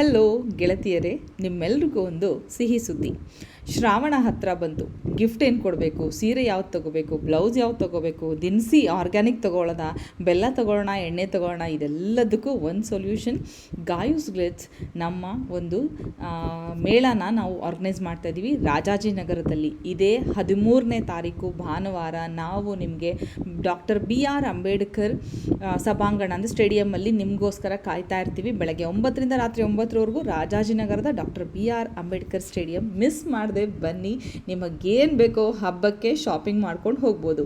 Hello ಗೆಳತಿಯರೇ ನಿಮ್ಮೆಲ್ರಿಗೂ ಒಂದು ಸಿಹಿ ಸುದ್ದಿ. ಶ್ರಾವಣ ಹತ್ತಿರ ಬಂತು. ಗಿಫ್ಟ್ ಏನು ಕೊಡಬೇಕು? ಸೀರೆ ಯಾವ್ದು ತೊಗೋಬೇಕು? ಬ್ಲೌಸ್ ಯಾವ್ದು ತೊಗೋಬೇಕು? ದಿನಸಿ ಆರ್ಗ್ಯಾನಿಕ್ ತೊಗೊಳ್ಳೋಣ ಬೆಲ್ಲ ತೊಗೊಳ್ಳೋಣ, ಎಣ್ಣೆ ತೊಗೊಳ್ಳೋಣ? ಇದೆಲ್ಲದಕ್ಕೂ ಒಂದು ಸೊಲ್ಯೂಷನ್ ಗಾಯೂಸ್ ಗ್ಲಿಟ್ಸ್ ನಮ್ಮ ಒಂದು ಮೇಳನ ನಾವು ಆರ್ಗನೈಸ್ ಮಾಡ್ತಾ ಇದ್ದೀವಿ ರಾಜಾಜಿನಗರದಲ್ಲಿ ಇದೇ ಹದಿಮೂರನೇ ತಾರೀಕು ಭಾನುವಾರ ನಾವು ನಿಮಗೆ ಡಾಕ್ಟರ್ ಬಿ ಆರ್ ಅಂಬೇಡ್ಕರ್ ಸಭಾಂಗಣ ಅಂದರೆ ಸ್ಟೇಡಿಯಮ್ಮಲ್ಲಿ ನಿಮಗೋಸ್ಕರ ಕಾಯ್ತಾ ಇರ್ತೀವಿ. ಬೆಳಗ್ಗೆ ಒಂಬತ್ತರಿಂದ ರಾತ್ರಿ ಒಂಬತ್ತರವರೆಗೂ ರಾಜಾಜಿನಗರದ doctor B R Ambedkar stadium miss ಮಾಡದೆ ಬನ್ನಿ. ನಿಮಗೇನು ಬೇಕೋ ಹಬ್ಬಕ್ಕೆ ಶಾಪಿಂಗ್ ಮಾಡ್ಕೊಂಡು ಹೋಗ್ಬೋದು.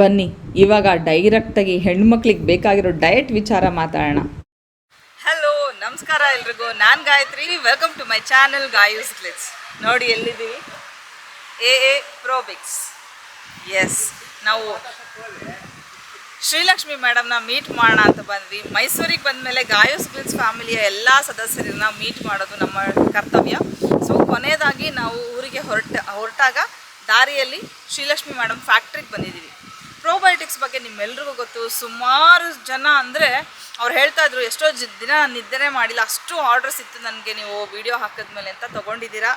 ಬನ್ನಿ, ಇವಾಗ ಡೈರೆಕ್ಟಾಗಿ ಹೆಣ್ಮಕ್ಳಿಗೆ ಬೇಕಾಗಿರೋ ಡಯಟ್ ವಿಚಾರ ಮಾತಾಡೋಣ. ಹಲೋ ನಮಸ್ಕಾರ ಎಲ್ರಿಗೂ. ನಾನು Gayathri. Welcome to my channel Gayu's glitz ನೋಡಿ ಎಲ್ಲಿದ್ದೀವಿ ಎ ಎ ಪ್ರೋಬಿಕ್ಸ್ ಎಸ್ ನಾವು ಶ್ರೀಲಕ್ಷ್ಮಿ ಮೇಡಮ್ನ ಮೀಟ್ ಮಾಡೋಣ ಅಂತ ಬಂದ್ವಿ. ಮೈಸೂರಿಗೆ ಬಂದಮೇಲೆ ಗಾಯೋಸ್ ಗ್ಲಿಟ್ಸ್ ಫ್ಯಾಮಿಲಿಯ ಎಲ್ಲ ಸದಸ್ಯರನ್ನ ಮೀಟ್ ಮಾಡೋದು ನಮ್ಮ ಕರ್ತವ್ಯ. ಕೊನೆಯದಾಗಿ ನಾವು ಊರಿಗೆ ಹೊರಟ, ಹೊರಟಾಗ ದಾರಿಯಲ್ಲಿ ಶ್ರೀಲಕ್ಷ್ಮಿ ಮೇಡಮ್ ಫ್ಯಾಕ್ಟ್ರಿಗೆ ಬಂದಿದ್ದೀವಿ. ಪ್ರೋಬಯೋಟಿಕ್ಸ್ ಬಗ್ಗೆ ನಿಮ್ಮೆಲ್ರಿಗೂ ಗೊತ್ತು. ಸುಮಾರು ಜನ ಅಂದರೆ ಅವ್ರು ಹೇಳ್ತಾ ಇದ್ರು, ಎಷ್ಟೋ ದಿನ ನಿದ್ದೆ ನಿದ್ದೆನೇ ಮಾಡಿಲ್ಲ, ಅಷ್ಟು ಆರ್ಡರ್ಸ್ ಇತ್ತು ನನಗೆ, ನೀವು ವಿಡಿಯೋ ಹಾಕಿದ್ಮೇಲೆ ಅಂತ ತೊಗೊಂಡಿದ್ದೀರಾ.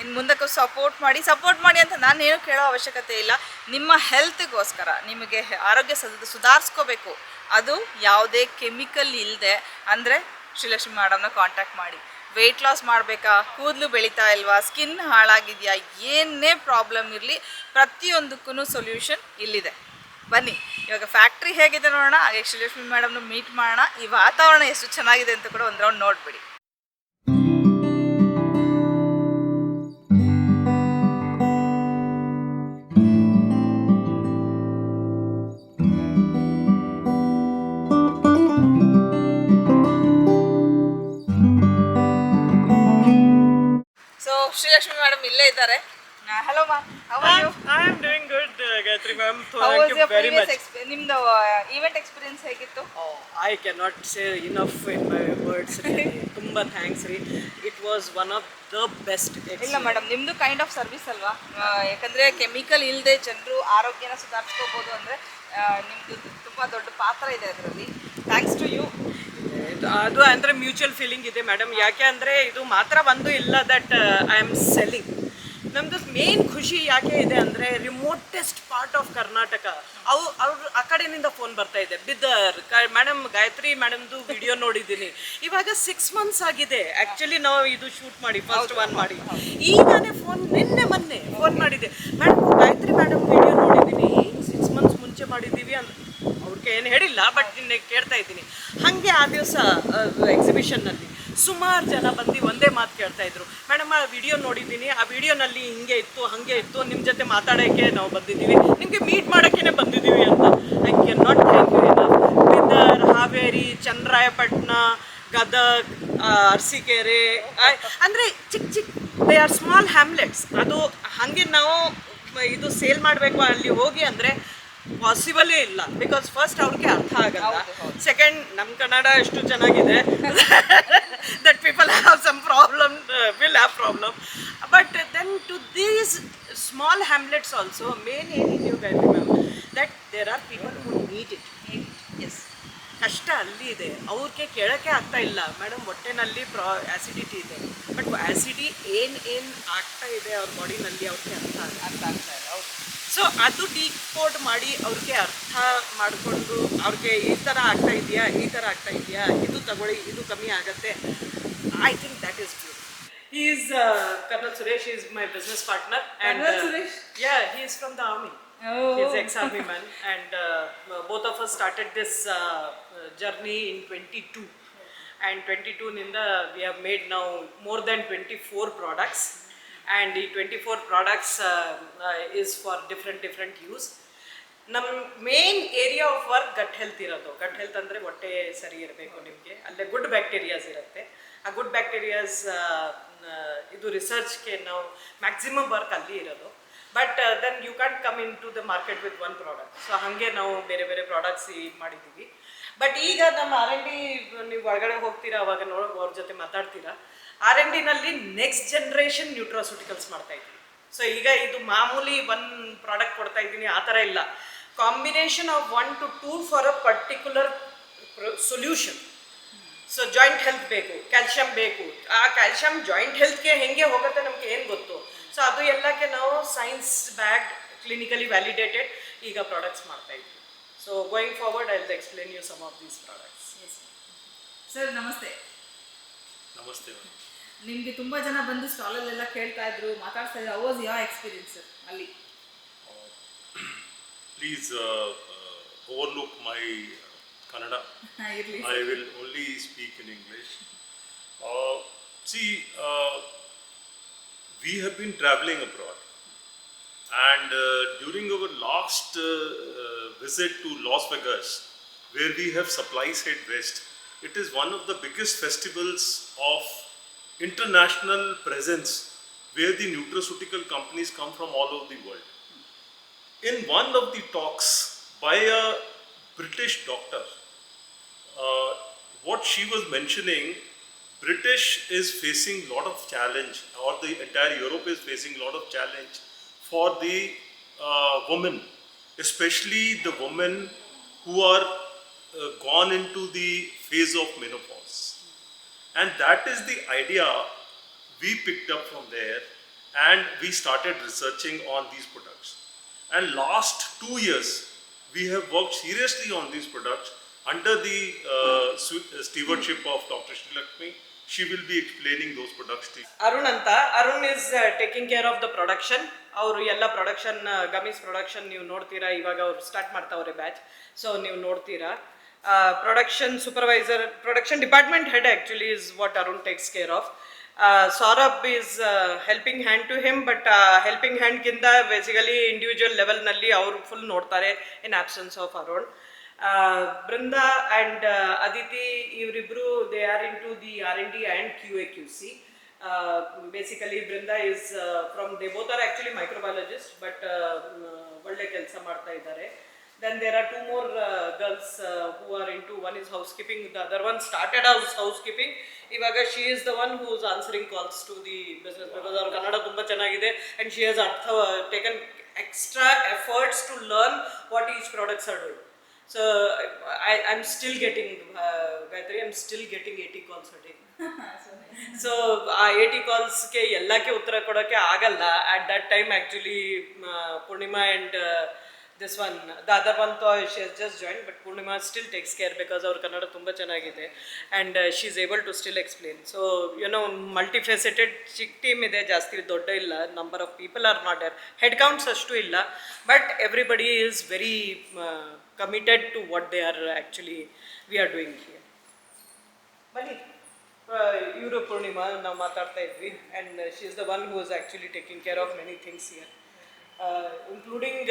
ಇನ್ನು ಮುಂದಕ್ಕೂ ಸಪೋರ್ಟ್ ಮಾಡಿ ಸಪೋರ್ಟ್ ಮಾಡಿ ಅಂತ ನಾನು ಏನು ಕೇಳೋ ಅವಶ್ಯಕತೆ ಇಲ್ಲ. ನಿಮ್ಮ ಹೆಲ್ತ್ಗೋಸ್ಕರ ನಿಮಗೆ ಆರೋಗ್ಯ ಸದ, ಸುಧಾರಿಸ್ಕೋಬೇಕು. ಅದು ಯಾವುದೇ ಕೆಮಿಕಲ್ ಇಲ್ಲದೆ ಅಂದರೆ ಶ್ರೀಲಕ್ಷ್ಮಿ ಮೇಡಮ್ನ ಕಾಂಟ್ಯಾಕ್ಟ್ ಮಾಡಿ. ವೆಯ್ಟ್ ಲಾಸ್ ಮಾಡಬೇಕಾ? ಕೂದಲು ಬೆಳೀತಾ ಇಲ್ವಾ? ಸ್ಕಿನ್ ಹಾಳಾಗಿದೆಯಾ? ಏನೇ ಪ್ರಾಬ್ಲಮ್ ಇರಲಿ ಪ್ರತಿಯೊಂದಕ್ಕೂ ಸೊಲ್ಯೂಷನ್ ಇಲ್ಲಿದೆ. ಬನ್ನಿ, ಇವಾಗ ಫ್ಯಾಕ್ಟ್ರಿ ಹೇಗಿದೆ ನೋಡೋಣ, ಹಾಗೆ ಶ್ರೀಲಕ್ಷ್ಮಿ ಮೇಡಮ್ನ ಮೀಟ್ ಮಾಡೋಣ. ಈ ವಾತಾವರಣ ಎಷ್ಟು ಚೆನ್ನಾಗಿದೆ ಅಂತ ಕೂಡ ಒಂದು ರೌಂಡ್ ನೋಡ್ಬಿಡಿ. ವಿಜಯಲಕ್ಷ್ಮಿ ಮೇಡಮ್ ಇಲ್ಲೇ ಇದ್ದಾರೆ. Hello ma'am I am doing good Gayatri ma'am thank you very much ನಿಮ್ದು uh, ಇವೆಂಟ್ ಎಕ್ಸ್ಪೀರಿಯನ್ಸ್ ಹೇಗಿತ್ತು? ಐ ಕ್ಯಾನ್ ನಾಟ್ ಸೇ ಇನ್ಫ್ ಇನ್ ಮೈ ವರ್ಡ್ಸ್ ತುಂಬಾ ಥ್ಯಾಂಕ್ಸ್ ರೀ. It was one of the best ಇಲ್ಲ madam ನಿಮ್ದು kind of service ಅಲ್ವಾ? ಯಾಕಂದ್ರೆ chemical ಇಲ್ಲದೆ ಜನರು ಆರೋಗ್ಯನ ಸುಧಾರಿಸ್ಕೋಬಹುದು ಅಂದ್ರೆ ನಿಮ್ದು ತುಂಬಾ ದೊಡ್ಡ ಪಾತ್ರ ಇದೆ ಅದರಲ್ಲಿ. ಥ್ಯಾಂಕ್ಸ್ ಟು ಯು ಅದು ಅಂದರೆ ಮ್ಯೂಚುವಲ್ ಫೀಲಿಂಗ್ ಇದೆ ಮೇಡಮ್. ಯಾಕೆ ಅಂದರೆ ಇದು ಮಾತ್ರ ಒಂದು ಇಲ್ಲ ದಟ್ ಐ ಆಮ್ ಸೆಲ್ಲಿಂಗ್ ನಮ್ದು ಮೇನ್ ಖುಷಿ ಯಾಕೆ ಇದೆ ಅಂದರೆ ರಿಮೋಟೆಸ್ಟ್ ಪಾರ್ಟ್ ಆಫ್ ಕರ್ನಾಟಕ ಅವು ಅವ್ರ ಆ ಕಡೆಯಿಂದ ಫೋನ್ ಬರ್ತಾ ಇದೆ. ಬಿದ್ದರ್ ಮೇಡಮ್ ಗಾಯತ್ರಿ ಮೇಡಮ್ದು ವಿಡಿಯೋ ನೋಡಿದ್ದೀನಿ. ಇವಾಗ ಸಿಕ್ಸ್ ಮಂತ್ಸ್ ಆಗಿದೆ. ಆ್ಯಕ್ಚುಲಿ ನಾವು ಇದು ಶೂಟ್ ಮಾಡಿ ಫಸ್ಟ್ ಒನ್ ಮಾಡಿ. ಈಗನೇ ಫೋನ್ ನಿನ್ನೆ ಮೊನ್ನೆ ಫೋನ್ ಮಾಡಿದೆ. ಮೇಡಮ್ ಗಾಯತ್ರಿ ಮೇಡಮ್ ವಿಡಿಯೋ ನೋಡಿದ್ದೀನಿ. ಸಿಕ್ಸ್ ಮಂತ್ಸ್ ಮುಂಚೆ ಮಾಡಿದ್ದೀವಿ ಅಂತ ಏನು ಹೇಳಿಲ್ಲ ಬಟ್ ನಿನ್ನೆ ಕೇಳ್ತಾ ಇದ್ದೀನಿ. ಹಾಗೆ ಆ ದಿವಸ ಎಕ್ಸಿಬಿಷನ್ನಲ್ಲಿ ಸುಮಾರು ಜನ ಬಂದು ಒಂದೇ ಮಾತು ಕೇಳ್ತಾ ಇದ್ರು. ಮೇಡಮ್ ಆ ವಿಡಿಯೋ ನೋಡಿದ್ದೀನಿ. ಆ ವಿಡಿಯೋನಲ್ಲಿ ಹಿಂಗೆ ಇತ್ತು, ಹಾಗೆ ಇತ್ತು. ನಿಮ್ಮ ಜೊತೆ ಮಾತಾಡೋಕ್ಕೆ ನಾವು ಬಂದಿದ್ದೀವಿ. ನಿಮಗೆ ಮೀಟ್ ಮಾಡೋಕ್ಕೇ ಬಂದಿದ್ದೀವಿ ಅಂತ. I can not thank you enough Bidar Haveri Channarayapatna Gadag Arsikere ಅಂದ್ರೆ ಚಿಕ್ಕ ಚಿಕ್ಕ ದೇ ಆರ್ ಸ್ಮಾಲ್ ಹ್ಯಾಮ್ಲೆಟ್ಸ್ ಅದು ಹಾಗೆ ನಾವು ಇದು ಸೇಲ್ ಮಾಡಬೇಕು ಅಲ್ಲಿ ಹೋಗಿ ಅಂದರೆ ಪಾಸಿಬಲೇ ಇಲ್ಲ. ಬಿಕಾಸ್ ಫಸ್ಟ್ ಅವ್ರಿಗೆ ಅರ್ಥ ಆಗಲ್ಲ. ಸೆಕೆಂಡ್ ನಮ್ಮ ಕನ್ನಡ ಎಷ್ಟು ಚೆನ್ನಾಗಿದೆ. That people have some problem will have problem but then to these small hamlets also main ಏನಿದೆಯೋ guy remember that there are people who need it is ಕಷ್ಟ ಅಲ್ಲಿ ಇದೆ. ಅವ್ರಿಗೆ ಕೇಳೋಕ್ಕೆ ಆಗ್ತಾ ಇಲ್ಲ. ಮೇಡಮ್ ಹೊಟ್ಟೆನಲ್ಲಿ ಪ್ರಾ ಆ್ಯಸಿಡಿಟಿ ಇದೆ. ಬಟ್ ಆ್ಯಸಿಡಿ ಏನು ಏನು ಆಗ್ತಾ ಇದೆ ಅವ್ರ ಬಾಡಿನಲ್ಲಿ ಅವ್ರಿಗೆ ಅರ್ಥ ಅರ್ಥ ಆಗ್ತಾ ಹೌದು. ಸೊ ಅದು ಡಿಕೋಡ್ ಮಾಡಿ ಅವ್ರಿಗೆ ಅರ್ಥ ಮಾಡಿಕೊಂಡು ಅವ್ರಿಗೆ ಈ ಥರ ಆಗ್ತಾ ಇದೆಯಾ ಈ ಥರ ಆಗ್ತಾ ಇದೆಯಾ ಇದು ತಗೊಳ್ಳಿ ಇದು ಕಮ್ಮಿ ಆಗುತ್ತೆ I think that is good is colonel Suresh is my business partner and Colonel Suresh? Yeah he is from the army. Oh. He's ex-army man, and uh, both of us started this uh, journey in 22. And 22 ninda we have made now more than 24 products, the 24 products uh, uh, is for different different use. ನಮ್ಮ main area of work gut health ಇರೋದು. Gut health ಅಂದರೆ ಹೊಟ್ಟೆ ಸರಿ ಇರಬೇಕು ನಿಮಗೆ. ಅಲ್ಲೇ good bacterias ಇರುತ್ತೆ. ಆ ಗುಡ್ ಬ್ಯಾಕ್ಟೀರಿಯಾಸ್ ಇದು ರಿಸರ್ಚ್ಗೆ ನಾವು ಮ್ಯಾಕ್ಸಿಮಮ್ ವರ್ಕ್ ಅಲ್ಲಿ ಇರೋದು. But then you can come into the market with one product so ಹಾಗೆ ನಾವು ಬೇರೆ ಬೇರೆ ಪ್ರಾಡಕ್ಟ್ಸ್ ಇದು ಮಾಡಿದ್ದೀವಿ. ಬಟ್ ಈಗ ನಮ್ಮ ಆರ್ ಎನ್ ಡಿ ನೀವು ಒಳಗಡೆ ಹೋಗ್ತೀರಾ ಅವಾಗ ನೋಡೋ ಅವ್ರ ಜೊತೆ ಮಾತಾಡ್ತೀರಾ? ಆರ್ ಎನ್ ಡಿನಲ್ಲಿ ನೆಕ್ಸ್ಟ್ ಜನ್ರೇಷನ್ ನ್ಯೂಟ್ರಾಸುಟಿಕಲ್ಸ್ ಮಾಡ್ತಾ ಇದ್ದೀವಿ ಸೊ ಈಗ ಇದು ಮಾಮೂಲಿ ಒನ್ ಪ್ರಾಡಕ್ಟ್ ಕೊಡ್ತಾ ಇದ್ದೀನಿ ಆ ಥರ ಇಲ್ಲ. Combination of one to two for a particular solution so joint health ಬೇಕು ಕ್ಯಾಲ್ಶಿಯಂ ಬೇಕು. ಆ ಕ್ಯಾಲ್ಶಿಯಂ ಜಾಯಿಂಟ್ ಹೆಲ್ತ್ಗೆ ಹೆಂಗೆ ಹೋಗುತ್ತೆ ನಮ್ಗೆ ಏನು ಗೊತ್ತು? ಸೊ ಅದು ಎಲ್ಲಕ್ಕೆ ನಾವು ಸೈನ್ಸ್ ಬ್ಯಾಗ್ ಕ್ಲಿನಿಕಲಿ ವ್ಯಾಲಿಡೇಟೆಡ್ ಈಗ ಪ್ರಾಡಕ್ಟ್ಸ್ ಮಾಡ್ತಾ ಇದ್ವಿ. So going forward I will explain you some of these products sir ನಮಸ್ತೆ. ನಮಸ್ತೆ. ನಿಮಗೆ ತುಂಬ ಜನ ಬಂದು ಸ್ಟಾಲಲ್ಲೆಲ್ಲ ಕೇಳ್ತಾ ಇದ್ರು ಮಾತಾಡ್ತಾ ಇದ್ರು ಅವಾಜ್ ಯಾವ ಎಕ್ಸ್ಪೀರಿಯನ್ಸ್ ಅಲ್ಲಿ ಪ್ಲೀಸ್ ಓವರ್ಲುಕ್ ಮೈ ಕನ್ನಡ ಇರಲಿ I will only speak in English. Uh, see, uh, we have been traveling abroad, and uh, during our last uh, uh, visit to Las Vegas, where we have Supply Side West, it is international presence where the nutraceutical companies come from all over the world. In one of the talks by a British doctor, uh, what she was mentioning, British is facing a lot of challenge, or the entire Europe is facing a lot of challenge for the uh, women, especially the women who are uh, gone into the phase of menopause. And that is the idea we picked up from there and we started researching on these products. And last two years, we have worked seriously on these products under the uh, uh, stewardship of Dr. Shri Lakshmi. She will be explaining those products to you. Arun Anta, Arun is uh, taking care of the production. ಅವರು ಎಲ್ಲ production ಗಮೀಸ್ production ನೀವು ನೋಡ್ತೀರಾ ಇವಾಗ ಅವ್ರು start ಮಾಡ್ತಾವ್ರೆ batch so ನೀವು ನೋಡ್ತೀರಾ production supervisor production department head actually is what Arun takes care of Saurabh is helping hand to him but helping ಹ್ಯಾಂಡ್ಗಿಂತ basically individual ಲೆವೆಲ್ನಲ್ಲಿ ಅವರು ಫುಲ್ ನೋಡ್ತಾರೆ in absence of Arun Brinda and Aditi ಇವರಿಬ್ಬರು they are into the R and D and Q A Q C basically Brinda is from they both are actually microbiologist but ಒಳ್ಳೆ ಕೆಲಸ ಮಾಡ್ತಾ ಇದ್ದಾರೆ. Then there are two more girls girls uh, who are into one is housekeeping, the other one started house housekeeping. ಇವಾಗ she is the one whose answering calls to the business because ಅವ್ರ ಕನ್ನಡ ತುಂಬ ಚೆನ್ನಾಗಿದೆ and she has ಅರ್ಥ taken extra efforts to learn what each products are do so I I am still getting Gayatri I am still getting eighty calls a day so ಆ eighty ಕಾಲ್ಸ್ಗೆ ಎಲ್ಲಕ್ಕೆ ಉತ್ತರ ಕೊಡೋಕ್ಕೆ ಆಗಲ್ಲ. At that time actually Purnima and this one the other one she has just join but Purnima still takes care because ಅವ್ರ ಕನ್ನಡ ತುಂಬ ಚೆನ್ನಾಗಿದೆ and she is able to still explain so you know multifaceted check team ಇದೆ ಜಾಸ್ತಿ ದೊಡ್ಡ ಇಲ್ಲ number of people are not uh head counts ಅಷ್ಟು ಇಲ್ಲ but everybody is very committed to what they are actually we are doing here ಬನ್ನಿ ಇವರು ಪೂರ್ಣಿಮಾ ನಾವು ಮಾತಾಡ್ತಾ ಇದ್ವಿ and she is the one who is actually taking care of many things here including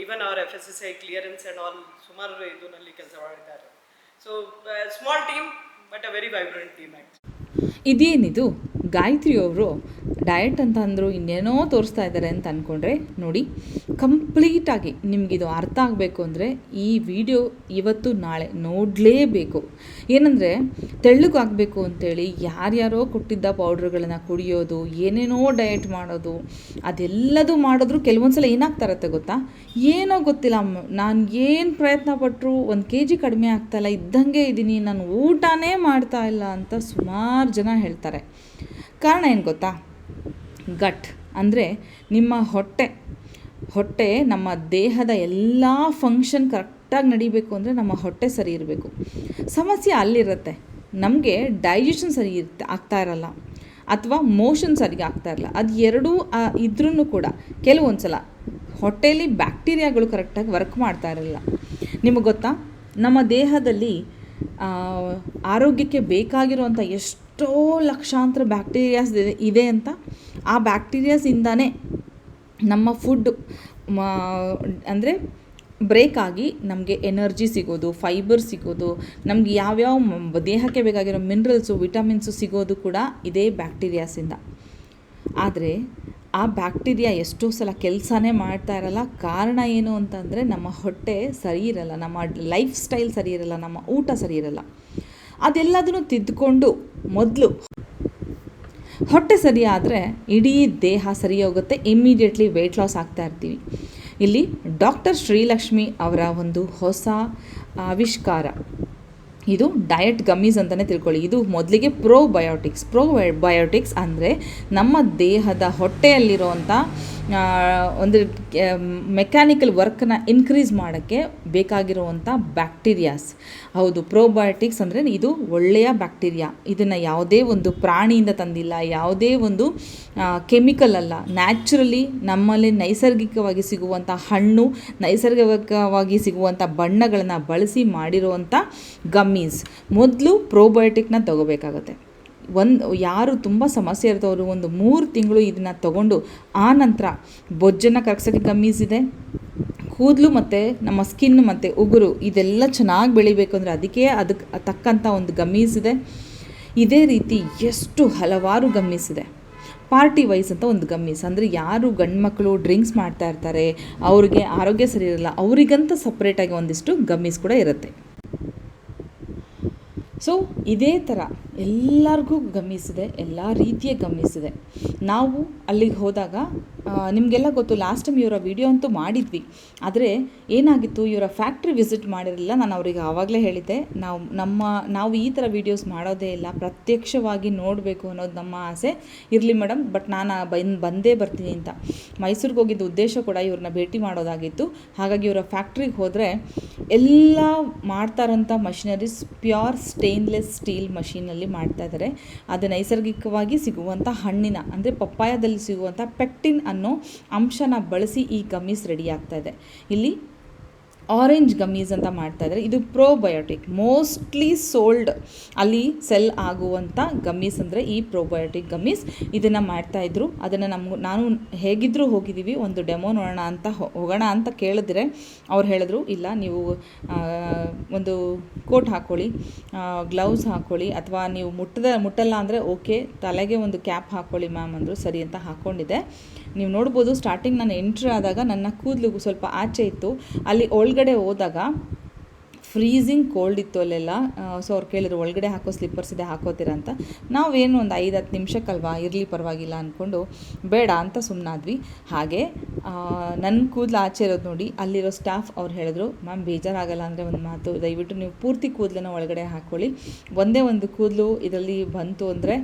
even our F S S I clearance and all ಸುಮಾರು ಇದರಲ್ಲಿ ಕೆಲಸ ಮಾಡಿದ್ದಾರೆ. So small team but a very vibrant team actually ಇದೇನಿದು? ಗಾಯತ್ರಿ ಅವರು diet ಅಂತ ಅಂದರು ಇನ್ನೇನೋ ತೋರಿಸ್ತಾ ಇದ್ದಾರೆ ಅಂತ ಅಂದ್ಕೊಂಡ್ರೆ ನೋಡಿ, ಕಂಪ್ಲೀಟಾಗಿ ನಿಮಗಿದು ಅರ್ಥ ಆಗಬೇಕು ಅಂದರೆ ಈ ವಿಡಿಯೋ ಇವತ್ತು ನಾಳೆ ನೋಡಲೇಬೇಕು. ಏನಂದರೆ ತೆಳ್ಳಗಾಗಬೇಕು ಅಂತೇಳಿ ಯಾರ್ಯಾರೋ ಕೊಟ್ಟಿದ್ದ ಪೌಡ್ರ್ಗಳನ್ನು ಕುಡಿಯೋದು, ಏನೇನೋ ಡಯಟ್ ಮಾಡೋದು, ಅದೆಲ್ಲದು ಮಾಡಿದ್ರು ಕೆಲವೊಂದು ಸಲ ಏನಾಗ್ತಾರತ್ತೆ ಗೊತ್ತಾ? ಏನೋ ಗೊತ್ತಿಲ್ಲ ನಾನು ಏನು ಪ್ರಯತ್ನ ಪಟ್ಟರು ಒಂದು ಕೆ ಜಿ ಕಡಿಮೆ ಆಗ್ತಾಯಿಲ್ಲ ಇದ್ದಂಗೆ ಇದ್ದೀನಿ ನಾನು ಊಟನೇ ಮಾಡ್ತಾ ಇಲ್ಲ ಅಂತ ಸುಮಾರು ಜನ ಹೇಳ್ತಾರೆ. ಕಾರಣ ಏನು ಗೊತ್ತಾ? ಗಟ್ ಅಂದರೆ ನಿಮ್ಮ ಹೊಟ್ಟೆ. ಹೊಟ್ಟೆ ನಮ್ಮ ದೇಹದ ಎಲ್ಲ ಫಂಕ್ಷನ್ ಕರೆಕ್ಟಾಗಿ ನಡಿಬೇಕು ಅಂದರೆ ನಮ್ಮ ಹೊಟ್ಟೆ ಸರಿ ಇರಬೇಕು. ಸಮಸ್ಯೆ ಅಲ್ಲಿರುತ್ತೆ. ನಮಗೆ ಡೈಜೆಷನ್ ಸರಿ ಇರುತ್ತೆ ಆಗ್ತಾ ಇರಲ್ಲ. ಅಥವಾ ಮೋಷನ್ ಸರಿಗೆ ಆಗ್ತಾ ಇರಲ್ಲ. ಅದು ಎರಡೂ ಇದ್ರೂ ಕೂಡ ಕೆಲವೊಂದು ಸಲ ಹೊಟ್ಟೆಯಲ್ಲಿ ಬ್ಯಾಕ್ಟೀರಿಯಾಗಳು ಕರೆಕ್ಟಾಗಿ ವರ್ಕ್ ಮಾಡ್ತಾ ಇರಲ್ಲ. ನಿಮಗೆ ಗೊತ್ತಾ? ನಮ್ಮ ದೇಹದಲ್ಲಿ ಆರೋಗ್ಯಕ್ಕೆ ಬೇಕಾಗಿರುವಂಥ ಎಷ್ಟೋ ಲಕ್ಷಾಂತರ ಬ್ಯಾಕ್ಟೀರಿಯಾಸ್ ಇದೆ- ಅಂತ. ಆ ಬ್ಯಾಕ್ಟೀರಿಯಾಸಿಂದನೇ ನಮ್ಮ ಫುಡ್ ಅಂದರೆ ಬ್ರೇಕ್ ಆಗಿ ನಮಗೆ ಎನರ್ಜಿ ಸಿಗೋದು ಫೈಬರ್ ಸಿಗೋದು, ನಮ್ಗೆ ಯಾವ್ಯಾವ ದೇಹಕ್ಕೆ ಬೇಕಾಗಿರೋ ಮಿನರಲ್ಸು ವಿಟಮಿನ್ಸು ಸಿಗೋದು ಕೂಡ ಇದೇ ಬ್ಯಾಕ್ಟೀರಿಯಾಸಿಂದ ಆದರೆ ಆ ಬ್ಯಾಕ್ಟೀರಿಯಾ ಎಷ್ಟೋ ಸಲ ಕೆಲಸನೇ ಮಾಡ್ತಾ ಇರಲ್ಲ. ಕಾರಣ ಏನು ಅಂತಂದರೆ ನಮ್ಮ ಹೊಟ್ಟೆ ಸರಿ ಇರಲ್ಲ, ನಮ್ಮ ಲೈಫ್ ಸ್ಟೈಲ್ ಸರಿ ಇರಲ್ಲ, ನಮ್ಮ ಊಟ ಸರಿ ಇರಲ್ಲ. ಅದೆಲ್ಲದನ್ನು ತಿದ್ದುಕೊಂಡು ಮೊದಲು. ಹೊಟ್ಟೆ ಸರಿ ಆದರೆ ಇಡೀ ದೇಹ ಸರಿ ಹೋಗುತ್ತೆ ಇಮ್ಮಿಡಿಯೇಟ್ಲಿ ವೆಯ್ಟ್ ಲಾಸ್ ಆಗ್ತಾ ಇರ್ತೀವಿ. ಇಲ್ಲಿ ಡಾಕ್ಟರ್ ಶ್ರೀಲಕ್ಷ್ಮಿ ಅವರ ಒಂದು ಹೊಸ ಆವಿಷ್ಕಾರ. ಇದು ಡಯಟ್ ಗಮ್ಮೀಸ್ ಅಂತಲೇ ತಿಳ್ಕೊಳ್ಳಿ. ಇದು ಮೊದಲಿಗೆ ಪ್ರೋಬಯೋಟಿಕ್ಸ್ ಪ್ರೋಬಯೋಟಿಕ್ಸ್ ಅಂದರೆ ನಮ್ಮ ದೇಹದ ಹೊಟ್ಟೆಯಲ್ಲಿರುವಂಥ ಒಂದು ಮೆಕ್ಯಾನಿಕಲ್ ವರ್ಕನ್ನ ಇನ್ಕ್ರೀಸ್ ಮಾಡೋಕ್ಕೆ ಬೇಕಾಗಿರುವಂಥ ಬ್ಯಾಕ್ಟೀರಿಯಾಸ್ ಹೌದು ಪ್ರೋಬಯೋಟಿಕ್ಸ್ ಅಂದರೆ ಇದು ಒಳ್ಳೆಯ ಬ್ಯಾಕ್ಟೀರಿಯಾ ಇದನ್ನು ಯಾವುದೇ ಒಂದು ಪ್ರಾಣಿಯಿಂದ ತಂದಿಲ್ಲ, ಯಾವುದೇ ಒಂದು ಕೆಮಿಕಲ್ ಅಲ್ಲ. ನ್ಯಾಚುರಲಿ ನಮ್ಮಲ್ಲಿ ನೈಸರ್ಗಿಕವಾಗಿ ಸಿಗುವಂಥ ಹಣ್ಣು, ನೈಸರ್ಗಿಕವಾಗಿ ಸಿಗುವಂಥ ಬಣ್ಣಗಳನ್ನು ಬಳಸಿ ಮಾಡಿರುವಂಥ ಗಮ್ಮೀಸ್ ಮೊದಲು ಪ್ರೋಬಯೋಟಿಕ್ನ ತಗೋಬೇಕಾಗುತ್ತೆ. ಒಂದು, ಯಾರು ತುಂಬ ಸಮಸ್ಯೆ ಇರ್ತವರು ಒಂದು ಮೂರು ತಿಂಗಳು ಇದನ್ನು ತಗೊಂಡು ಆ ನಂತರ ಬೊಜ್ಜನ್ನು ಕರಗ್ಸೋಕ್ಕೆ ಗಮ್ಮೀಸ್ ಇದೆ, ಕೂದಲು ಮತ್ತು ನಮ್ಮ ಸ್ಕಿನ್ ಮತ್ತು ಉಗುರು ಇದೆಲ್ಲ ಚೆನ್ನಾಗಿ ಬೆಳಿಬೇಕು ಅಂದರೆ ಅದಕ್ಕೆ ಅದಕ್ಕೆ ತಕ್ಕಂಥ ಒಂದು ಗಮ್ಮೀಸ್ ಇದೆ. ಇದೇ ರೀತಿ ಎಷ್ಟು ಹಲವಾರು ಗಮ್ಮೀಸ್ ಇದೆ. ಪಾರ್ಟಿ ವೈಸ್ ಅಂತ ಒಂದು ಗಮ್ಮೀಸ್ ಅಂದರೆ ಯಾರು ಗಂಡು ಮಕ್ಕಳು ಡ್ರಿಂಕ್ಸ್ ಮಾಡ್ತಾ ಇರ್ತಾರೆ, ಅವ್ರಿಗೆ ಆರೋಗ್ಯ ಸರಿ ಇರಲ್ಲ, ಅವರಿಗಂತ ಸಪ್ರೇಟಾಗಿ ಒಂದಿಷ್ಟು ಗಮ್ಮೀಸ್ ಕೂಡ ಇರುತ್ತೆ. ಸೊ ಇದೇ ಥರ ಎಲ್ಲರಿಗೂ ಗಮನಿಸಿದೆ, ಎಲ್ಲ ರೀತಿಯ ಗಮನಿಸಿದೆ. ನಾವು ಅಲ್ಲಿಗೆ ಹೋದಾಗ ನಿಮಗೆಲ್ಲ ಗೊತ್ತು ಲಾಸ್ಟ್ ಟೈಮ್ ಇವರ ವಿಡಿಯೋ ಅಂತೂ ಮಾಡಿದ್ವಿ. ಆದರೆ ಏನಾಗಿತ್ತು, ಇವರ ಫ್ಯಾಕ್ಟ್ರಿ ವಿಸಿಟ್ ಮಾಡಿರಲಿಲ್ಲ ನಾನು ಅವರಿಗೆ ಆವಾಗಲೇ ಹೇಳಿದ್ದೆ. ನಾವು, ನಮ್ಮ, ನಾವು ಈ ಥರ ವೀಡಿಯೋಸ್ ಮಾಡೋದೇ ಇಲ್ಲ, ಪ್ರತ್ಯಕ್ಷವಾಗಿ ನೋಡಬೇಕು ಅನ್ನೋದು ನಮ್ಮ ಆಸೆ. ಇರಲಿ ಮೇಡಮ್ ಬಟ್ ನಾನು ಬಂದು, ಬಂದೇ ಬರ್ತೀನಿ ಅಂತ. ಮೈಸೂರಿಗೆ ಹೋಗಿದ್ದ ಉದ್ದೇಶ ಕೂಡ ಇವ್ರನ್ನ ಭೇಟಿ ಮಾಡೋದಾಗಿತ್ತು. ಹಾಗಾಗಿ ಇವರ ಫ್ಯಾಕ್ಟ್ರಿಗೆ ಹೋದರೆ ಎಲ್ಲ ಮಾಡ್ತಾರಂಥ ಮಷಿನರೀಸ್ ಪ್ಯೂರ್ ಸ್ಟೇನ್ಲೆಸ್ ಸ್ಟೀಲ್ ಮಷೀನಲ್ಲಿ ಮಾಡ್ತಾಯಿದ್ದಾರೆ ಅದು ನೈಸರ್ಗಿಕವಾಗಿ ಸಿಗುವಂಥ ಹಣ್ಣಿನ, ಅಂದರೆ ಪಪ್ಪಾಯದಲ್ಲಿ ಸಿಗುವಂಥ ಪೆಕ್ಟಿನ್ ಅನ್ನೋ ಅಂಶನ ಬಳಸಿ ಈ ಗಮ್ಮೀಸ್ ರೆಡಿ ಆಗ್ತಾ ಇದೆ. ಇಲ್ಲಿ ಆರೆಂಜ್ ಗಮ್ಮೀಸ್ ಅಂತ ಮಾಡ್ತಾ ಇದ್ದಾರೆ. ಇದು ಪ್ರೋಬಯೋಟಿಕ್ ಮೋಸ್ಟ್ಲಿ ಸೋಲ್ಡ್ ಅಲ್ಲಿ ಸೆಲ್ ಆಗುವಂಥ ಗಮ್ಮೀಸ್ ಅಂದರೆ ಈ ಪ್ರೋಬಯೋಟಿಕ್ ಗಮ್ಮೀಸ್ ಇದನ್ನು ಮಾಡ್ತಾಯಿದ್ರು ಅದನ್ನು ನಮ್ಗೆ, ನಾನು ಹೇಗಿದ್ದರೂ ಹೋಗಿದ್ದೀವಿ ಒಂದು ಡೆಮೋ ನೋಡೋಣ ಅಂತ ಹೋಗೋಣ ಅಂತ ಕೇಳಿದ್ರೆ ಅವ್ರು ಹೇಳಿದ್ರು, ಇಲ್ಲ, ನೀವು ಒಂದು ಕೋಟ್ ಹಾಕ್ಕೊಳ್ಳಿ ಗ್ಲೌಸ್ ಹಾಕ್ಕೊಳ್ಳಿ ಅಥವಾ ನೀವು ಮುಟ್ಟದ, ಮುಟ್ಟಲ್ಲ ಅಂದರೆ ಓಕೆ, ತಲೆಗೆ ಒಂದು ಕ್ಯಾಪ್ ಹಾಕ್ಕೊಳ್ಳಿ ಮ್ಯಾಮ್ ಅಂದರು, ಸರಿ ಅಂತ ಹಾಕ್ಕೊಂಡಿದ್ದೆ ನೀವು ನೋಡ್ಬೋದು ಸ್ಟಾರ್ಟಿಂಗ್ ನಾನು ಎಂಟ್ರಿ ಆದಾಗ ನನ್ನ ಕೂದಲು ಸ್ವಲ್ಪ ಆಚೆ ಇತ್ತು. ಅಲ್ಲಿ ಒಳಗಡೆ ಹೋದಾಗ ಫ್ರೀಸಿಂಗ್ ಕೋಲ್ಡ್ ಇತ್ತು ಅಲ್ಲೆಲ್ಲ. ಸೊ ಅವ್ರು ಕೇಳಿದ್ರು, ಒಳಗಡೆ ಹಾಕೋ ಸ್ಲಿಪ್ಪರ್ಸ್ ಇದೆ, ಹಾಕೋತೀರ ಅಂತ. ನಾವೇನು ಒಂದು ಐದು ಹತ್ತು ನಿಮಿಷಕ್ಕಲ್ವಾ ಇರಲಿ ಪರವಾಗಿಲ್ಲ ಅಂದ್ಕೊಂಡು ಬೇಡ ಅಂತ ಸುಮ್ಮನಾದ್ವಿ ಹಾಗೆ ನನ್ನ ಕೂದಲು ಆಚೆ ಇರೋದು ನೋಡಿ, ಅಲ್ಲಿರೋ ಸ್ಟಾಫ್ ಅವ್ರು ಹೇಳಿದ್ರು, ಮ್ಯಾಮ್, ಬೇಜಾರಾಗಲ್ಲ ಅಂದರೆ ಒಂದು ಮಾತು, ದಯವಿಟ್ಟು ನೀವು ಪೂರ್ತಿ ಕೂದಲನ್ನ ಒಳಗಡೆ ಹಾಕ್ಕೊಳ್ಳಿ ಒಂದೇ ಒಂದು ಕೂದಲು ಇದರಲ್ಲಿ ಬಂತು ಅಂದರೆ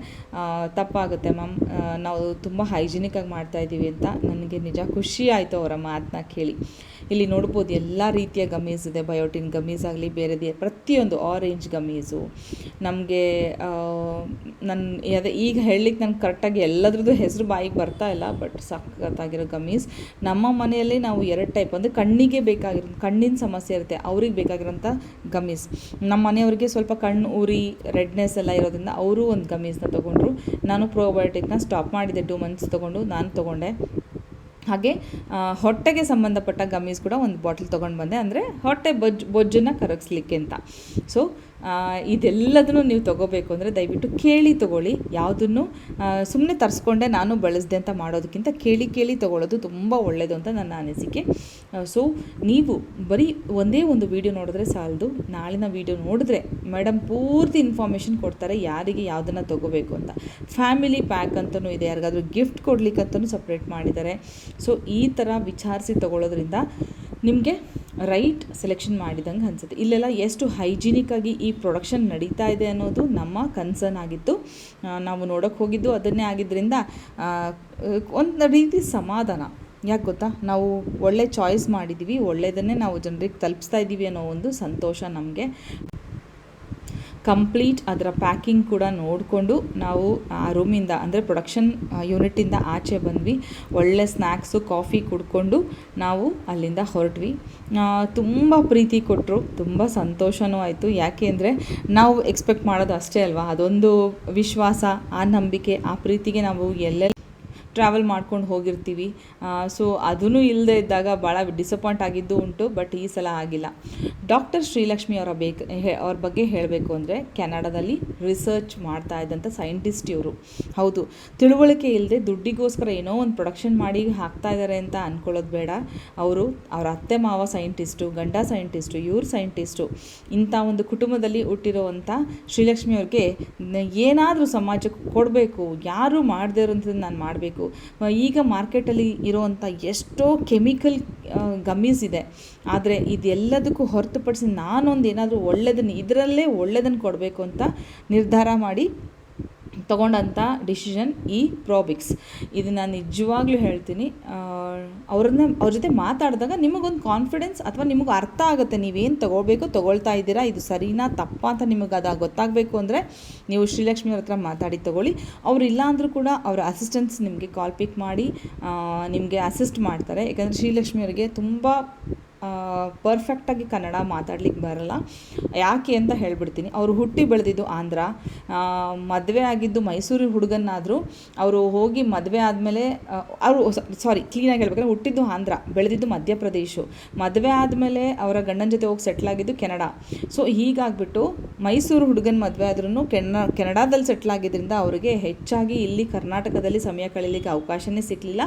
ತಪ್ಪಾಗುತ್ತೆ ಮ್ಯಾಮ್. ನಾವು ತುಂಬ ಹೈಜೀನಿಕ್ಕಾಗಿ ಮಾಡ್ತಾ ಇದ್ದೀವಿ ಅಂತ ನನಗೆ ನಿಜ ಖುಷಿ ಆಯಿತು ಅವರ ಮಾತನ್ನ ಕೇಳಿ. ಇಲ್ಲಿ ನೋಡ್ಬೋದು ಎಲ್ಲ ರೀತಿಯ ಗಮೀಸ್ ಇದೆ. ಬಯೋಟಿನ್ ಗಮೀಸ್ ಆಗಲಿ ಬೇರೆದೇ ಪ್ರತಿಯೊಂದು ಆರೆಂಜ್ ಗಮೀಸು. ನಮಗೆ ನನ್ನ ಅದೇ ಈಗ ಹೇಳಲಿಕ್ಕೆ ನನಗೆ ಕರೆಕ್ಟಾಗಿ ಎಲ್ಲದ್ರದ್ದು ಹೆಸರು ಬಾಯಿಗೆ ಬರ್ತಾ ಇಲ್ಲ ಬಟ್ ಸಖತ್ತಾಗಿರೋ ಗಮೀಸ್. ನಮ್ಮ ಮನೆಯಲ್ಲಿ ನಾವು ಎರಡು ಟೈಪ್ ಅಂದರೆ ಕಣ್ಣಿಗೆ ಬೇಕಾಗಿರೋ, ಕಣ್ಣಿನ ಸಮಸ್ಯೆ ಇರುತ್ತೆ, ಅವ್ರಿಗೆ ಬೇಕಾಗಿರೋಂಥ ಗಮೀಸ್. ನಮ್ಮ ಮನೆಯವ್ರಿಗೆ ಸ್ವಲ್ಪ ಕಣ್ಣು ಉರಿ ರೆಡ್ನೆಸ್ ಎಲ್ಲ ಇರೋದ್ರಿಂದ ಅವರು ಒಂದು ಗಮೀಸ್ನ ತೊಗೊಂಡ್ರು. ನಾನು ಪ್ರೋಬಯೋಟಿಕ್ನ ಸ್ಟಾಪ್ ಮಾಡಿದೆ ಟೂ ಮಂತ್ಸ್ ತೊಗೊಂಡು, ನಾನು ತೊಗೊಂಡೆ. ಹಾಗೆ ಹೊಟ್ಟೆಗೆ ಸಂಬಂಧಪಟ್ಟ ಗಮ್ಮೀಸ್ ಕೂಡ ಒಂದು ಬಾಟಲ್ ತೊಗೊಂಡು ಬಂದೆ. ಅಂದರೆ ಹೊಟ್ಟೆ ಬೊಜ್ಜು, ಬೊಜ್ಜನ್ನು ಕರಗಿಸ್ಲಿಕ್ಕೆ ಅಂತ. ಸೊ ಇದೆಲ್ಲದನ್ನು ನೀವು ತಗೋಬೇಕು ಅಂದರೆ ದಯವಿಟ್ಟು ಕೇಳಿ ತಗೊಳ್ಳಿ. ಯಾವುದನ್ನು ಸುಮ್ಮನೆ ತರಿಸ್ಕೊಂಡೆ ನಾನು ಬಳಸಿದೆ ಅಂತ ಮಾಡೋದಕ್ಕಿಂತ ಕೇಳಿ ಕೇಳಿ ತಗೊಳ್ಳೋದು ತುಂಬ ಒಳ್ಳೆಯದು ಅಂತ ನನ್ನ ಅನಿಸಿಕೆ. ಸೊ ನೀವು ಬರೀ ಒಂದೇ ಒಂದು ವಿಡಿಯೋ ನೋಡಿದ್ರೆ ಸಾಲದು. ನಾಳಿನ ವೀಡಿಯೋ ನೋಡಿದ್ರೆ ಮೇಡಮ್ ಪೂರ್ತಿ ಇನ್ಫಾರ್ಮೇಷನ್ ಕೊಡ್ತಾರೆ ಯಾರಿಗೆ ಯಾವುದನ್ನು ತಗೋಬೇಕು ಅಂತ. ಫ್ಯಾಮಿಲಿ ಪ್ಯಾಕ್ ಅಂತಲೂ ಇದೆ, ಯಾರಿಗಾದ್ರೂ ಗಿಫ್ಟ್ ಕೊಡ್ಲಿಕ್ಕಂತಲೂ ಸಪ್ರೇಟ್ ಮಾಡಿದ್ದಾರೆ. ಸೊ ಈ ಥರ ವಿಚಾರಿಸಿ ತಗೊಳ್ಳೋದ್ರಿಂದ ನಿಮಗೆ ರೈಟ್ ಸೆಲೆಕ್ಷನ್ ಮಾಡಿದಂಗೆ ಅನಿಸುತ್ತೆ. ಇಲ್ಲೆಲ್ಲ ಎಷ್ಟು ಹೈಜಿನಿಕ್ಕಾಗಿ ಈ ಪ್ರೊಡಕ್ಷನ್ ನಡೀತಾ ಇದೆ ಅನ್ನೋದು ನಮ್ಮ ಕನ್ಸರ್ನ್ ಆಗಿತ್ತು. ನಾವು ನೋಡೋಕ್ಕೆ ಹೋಗಿದ್ದು ಅದನ್ನೇ ಆಗಿದ್ದರಿಂದ ಒಂದು ರೀತಿ ಸಮಾಧಾನ. ಯಾಕೆ ಗೊತ್ತಾ? ನಾವು ಒಳ್ಳೆ ಚಾಯ್ಸ್ ಮಾಡಿದ್ದೀವಿ ಒಳ್ಳೆಯದನ್ನೇ ನಾವು ಜನರಿಗೆ ತಲುಪಿಸ್ತಾ ಇದ್ದೀವಿ ಅನ್ನೋ ಒಂದು ಸಂತೋಷ ನಮಗೆ. ಕಂಪ್ಲೀಟ್ ಅದರ ಪ್ಯಾಕಿಂಗ್ ಕೂಡ ನೋಡಿಕೊಂಡು ನಾವು ಆ ರೂಮಿಂದ, ಅಂದರೆ ಪ್ರೊಡಕ್ಷನ್ ಯೂನಿಟಿಂದ ಆಚೆ ಬಂದ್ವಿ. ಒಳ್ಳೆ ಸ್ನ್ಯಾಕ್ಸು ಕಾಫಿ ಕುಡ್ಕೊಂಡು ನಾವು ಅಲ್ಲಿಂದ ಹೊರಟ್ವಿ. ತುಂಬ ಪ್ರೀತಿ ಕೊಟ್ಟರು ತುಂಬ ಸಂತೋಷನೂ ಆಯಿತು. ಯಾಕೆ ಅಂದರೆ ನಾವು ಎಕ್ಸ್ಪೆಕ್ಟ್ ಮಾಡೋದು ಅಷ್ಟೇ ಅಲ್ವಾ? ಅದೊಂದು ವಿಶ್ವಾಸ, ಆ ನಂಬಿಕೆ, ಆ ಪ್ರೀತಿಗೆ ನಾವು ಎಲ್ಲೆಲ್ಲ ಟ್ರಾವೆಲ್ ಮಾಡ್ಕೊಂಡು ಹೋಗಿರ್ತೀವಿ. ಸೊ ಅದೂ ಇಲ್ಲದೆ ಇದ್ದಾಗ ಭಾಳ ಡಿಸಪಾಯಿಂಟ್ ಆಗಿದ್ದು ಉಂಟು ಬಟ್ ಈ ಸಲ ಆಗಿಲ್ಲ. ಡಾಕ್ಟರ್ ಶ್ರೀಲಕ್ಷ್ಮಿ ಅವರ ಬೇಕು ಅವ್ರ ಬಗ್ಗೆ ಹೇಳಬೇಕು ಅಂದರೆ ಕೆನಡಾದಲ್ಲಿ ರಿಸರ್ಚ್ ಮಾಡ್ತಾ ಇದ್ದಂಥ ಸೈಂಟಿಸ್ಟ್ ಇವರು. ಹೌದು, ತಿಳುವಳಿಕೆ ಇಲ್ಲದೆ ದುಡ್ಡಿಗೋಸ್ಕರ ಏನೋ ಒಂದು ಪ್ರೊಡಕ್ಷನ್ ಮಾಡಿ ಹಾಕ್ತಾ ಇದ್ದಾರೆ ಅಂತ ಅಂದ್ಕೊಳ್ಳೋದು ಬೇಡ. ಅವರು ಅವರ ಅತ್ತೆ ಮಾವ ಸೈಂಟಿಸ್ಟು ಗಂಡ ಸೈಂಟಿಸ್ಟು ಇವ್ರ ಸೈಂಟಿಸ್ಟು ಇಂಥ ಒಂದು ಕುಟುಂಬದಲ್ಲಿ ಹುಟ್ಟಿರುವಂಥ ಶ್ರೀಲಕ್ಷ್ಮಿ ಅವ್ರಿಗೆ ಏನಾದರೂ ಸಮಾಜಕ್ಕೆ ಕೊಡಬೇಕು, ಯಾರು ಮಾಡದೇ ಇರೋಂಥದ್ದು ನಾನು ಮಾಡಬೇಕು. ಈಗ ಮಾರ್ಕೆಟಲ್ಲಿ ಇರೋವಂಥ ಎಷ್ಟೋ ಕೆಮಿಕಲ್ ಗಮ್ಮೀಸ್ ಇದೆ. ಆದರೆ ಇದೆಲ್ಲದಕ್ಕೂ ಹೊರತುಪಡಿಸಿ ನಾನೊಂದು ಏನಾದರೂ ಒಳ್ಳೆಯದನ್ನು ಇದರಲ್ಲೇ ಒಳ್ಳೆಯದನ್ನು ಕೊಡಬೇಕು ಅಂತ ನಿರ್ಧಾರ ಮಾಡಿ ತಗೊಂಡಂಥ ಡಿಸಿಷನ್ ಈ ಪ್ರಾಬಿಕ್ಸ್ ಇದು ನಾನು ನಿಜವಾಗ್ಲೂ ಹೇಳ್ತೀನಿ ಅವ್ರನ್ನ, ಅವ್ರ ಜೊತೆ ಮಾತಾಡಿದಾಗ ನಿಮಗೊಂದು ಕಾನ್ಫಿಡೆನ್ಸ್ ಅಥವಾ ನಿಮಗೆ ಅರ್ಥ ಆಗುತ್ತೆ, ನೀವೇನು ತೊಗೊಳ್ಬೇಕು ತೊಗೊಳ್ತಾ ಇದ್ದೀರಾ, ಇದು ಸರಿನಾ, ತಪ್ಪಾ ಅಂತ ನಿಮಗೆ ಅದು ಗೊತ್ತಾಗಬೇಕು ಅಂದರೆ ನೀವು ಶ್ರೀಲಕ್ಷ್ಮಿ ಅವ್ರ ಹತ್ರ ಮಾತಾಡಿ ತೊಗೊಳ್ಳಿ. ಅವ್ರು ಇಲ್ಲ ಅಂದರೂ ಕೂಡ ಅವರ ಅಸಿಸ್ಟೆನ್ಸ್ ನಿಮಗೆ ಕಾಲ್ ಪಿಕ್ ಮಾಡಿ ನಿಮಗೆ ಅಸಿಸ್ಟ್ ಮಾಡ್ತಾರೆ. ಯಾಕಂದರೆ ಶ್ರೀಲಕ್ಷ್ಮಿ ಅವರಿಗೆ ತುಂಬ ಪರ್ಫೆಕ್ಟಾಗಿ ಕನ್ನಡ ಮಾತಾಡ್ಲಿಕ್ಕೆ ಬರಲ್ಲ. ಯಾಕೆ ಅಂತ ಹೇಳ್ಬಿಡ್ತೀನಿ. ಅವರು ಹುಟ್ಟಿ ಬೆಳೆದಿದ್ದು ಆಂಧ್ರ. ಮದುವೆ ಆಗಿದ್ದು ಮೈಸೂರು ಹುಡುಗನಾದರೂ ಅವರು ಹೋಗಿ ಮದುವೆ ಆದಮೇಲೆ ಅವರು ಸಾರಿ ಕ್ಲೀನಾಗಿ ಹೇಳ್ಬೇಕಂದ್ರೆ ಹುಟ್ಟಿದ್ದು ಆಂಧ್ರ, ಬೆಳೆದಿದ್ದು ಮಧ್ಯಪ್ರದೇಶ. ಮದುವೆ ಆದಮೇಲೆ ಅವರ ಗಂಡನ ಜೊತೆ ಹೋಗಿ ಸೆಟ್ಲ್ ಆಗಿದ್ದು ಕೆನಡಾ. ಸೊ ಹೀಗಾಗ್ಬಿಟ್ಟು ಮೈಸೂರು ಹುಡುಗನ ಮದುವೆ ಆದ್ರೂ ಕೆನ ಕೆನಡಾದಲ್ಲಿ ಸೆಟ್ಲ್ ಆಗಿದ್ದರಿಂದ ಅವರಿಗೆ ಹೆಚ್ಚಾಗಿ ಇಲ್ಲಿ ಕರ್ನಾಟಕದಲ್ಲಿ ಸಮಯ ಕಳೀಲಿಕ್ಕೆ ಅವಕಾಶವೇ ಸಿಗಲಿಲ್ಲ.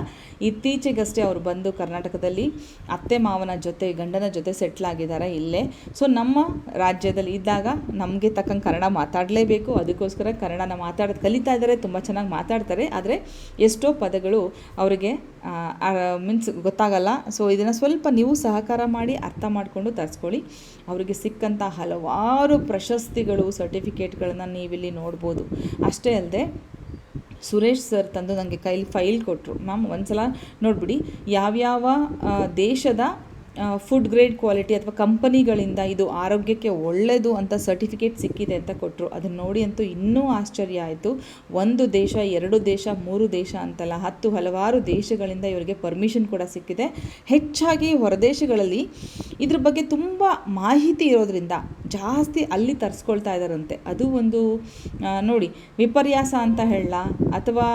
ಇತ್ತೀಚೆಗಷ್ಟೇ ಅವರು ಬಂದು ಕರ್ನಾಟಕದಲ್ಲಿ ಅತ್ತೆ ಮಾವನ ಜೊತೆ ಗಂಡನ ಜೊತೆ ಸೆಟ್ಲ್ ಆಗಿದ್ದಾರೆ ಇಲ್ಲೇ? ಸೊ ನಮ್ಮ ರಾಜ್ಯದಲ್ಲಿ ಇದ್ದಾಗ ನಮಗೆ ತಕ್ಕಂಗೆ ಕನ್ನಡ ಮಾತಾಡಲೇಬೇಕು. ಅದಕ್ಕೋಸ್ಕರ ಕನ್ನಡನ ಮಾತಾಡೋದು ಕಲಿತಾ ಇದ್ದಾರೆ, ತುಂಬ ಚೆನ್ನಾಗಿ ಮಾತಾಡ್ತಾರೆ. ಆದರೆ ಎಷ್ಟೋ ಪದಗಳು ಅವರಿಗೆ ಮೀನ್ಸ್ ಗೊತ್ತಾಗಲ್ಲ. ಸೊ ಇದನ್ನು ಸ್ವಲ್ಪ ನೀವು ಸಹಕಾರ ಮಾಡಿ, ಅರ್ಥ ಮಾಡಿಕೊಂಡು ತರಿಸ್ಕೊಳ್ಳಿ. ಅವರಿಗೆ ಸಿಕ್ಕಂಥ ಹಲವಾರು ಪ್ರಶಸ್ತಿಗಳು ಸರ್ಟಿಫಿಕೇಟ್ಗಳನ್ನು ನೀವಿಲ್ಲಿ ನೋಡ್ಬೋದು. ಅಷ್ಟೇ ಅಲ್ಲದೆ ಸುರೇಶ್ ಸರ್ ತಂದು ನನಗೆ ಕೈಲಿ ಫೈಲ್ ಕೊಟ್ಟರು ಮ್ಯಾಮ್ ಒಂದು ಸಲ ನೋಡಿಬಿಡಿ, ಯಾವ್ಯಾವ ದೇಶದ ಫುಡ್ ಗ್ರೇಡ್ ಕ್ವಾಲಿಟಿ ಅಥವಾ ಕಂಪನಿಗಳಿಂದ ಇದು ಆರೋಗ್ಯಕ್ಕೆ ಒಳ್ಳೆಯದು ಅಂತ ಸರ್ಟಿಫಿಕೇಟ್ ಸಿಕ್ಕಿದೆ ಅಂತ ಕೊಟ್ಟರು ಅದನ್ನು ನೋಡಿ ಅಂತೂ ಇನ್ನೂ ಆಶ್ಚರ್ಯ ಆಯಿತು. ಒಂದು ದೇಶ, ಎರಡು ದೇಶ, ಮೂರು ದೇಶ ಅಂತಲ್ಲ, ಹತ್ತು ಹಲವಾರು ದೇಶಗಳಿಂದ ಇವರಿಗೆ ಪರ್ಮಿಷನ್ ಕೂಡ ಸಿಕ್ಕಿದೆ. ಹೆಚ್ಚಾಗಿ ಹೊರದೇಶಗಳಲ್ಲಿ ಇದ್ರ ಬಗ್ಗೆ ತುಂಬ ಮಾಹಿತಿ ಇರೋದ್ರಿಂದ ಜಾಸ್ತಿ ಅಲ್ಲಿ ತರಿಸ್ಕೊಳ್ತಾ ಇದ್ದಾರಂತೆ ಅದು ಒಂದು ನೋಡಿ, ವಿಪರ್ಯಾಸ ಅಂತ ಹೇಳಲ್ಲ ಅಥವಾ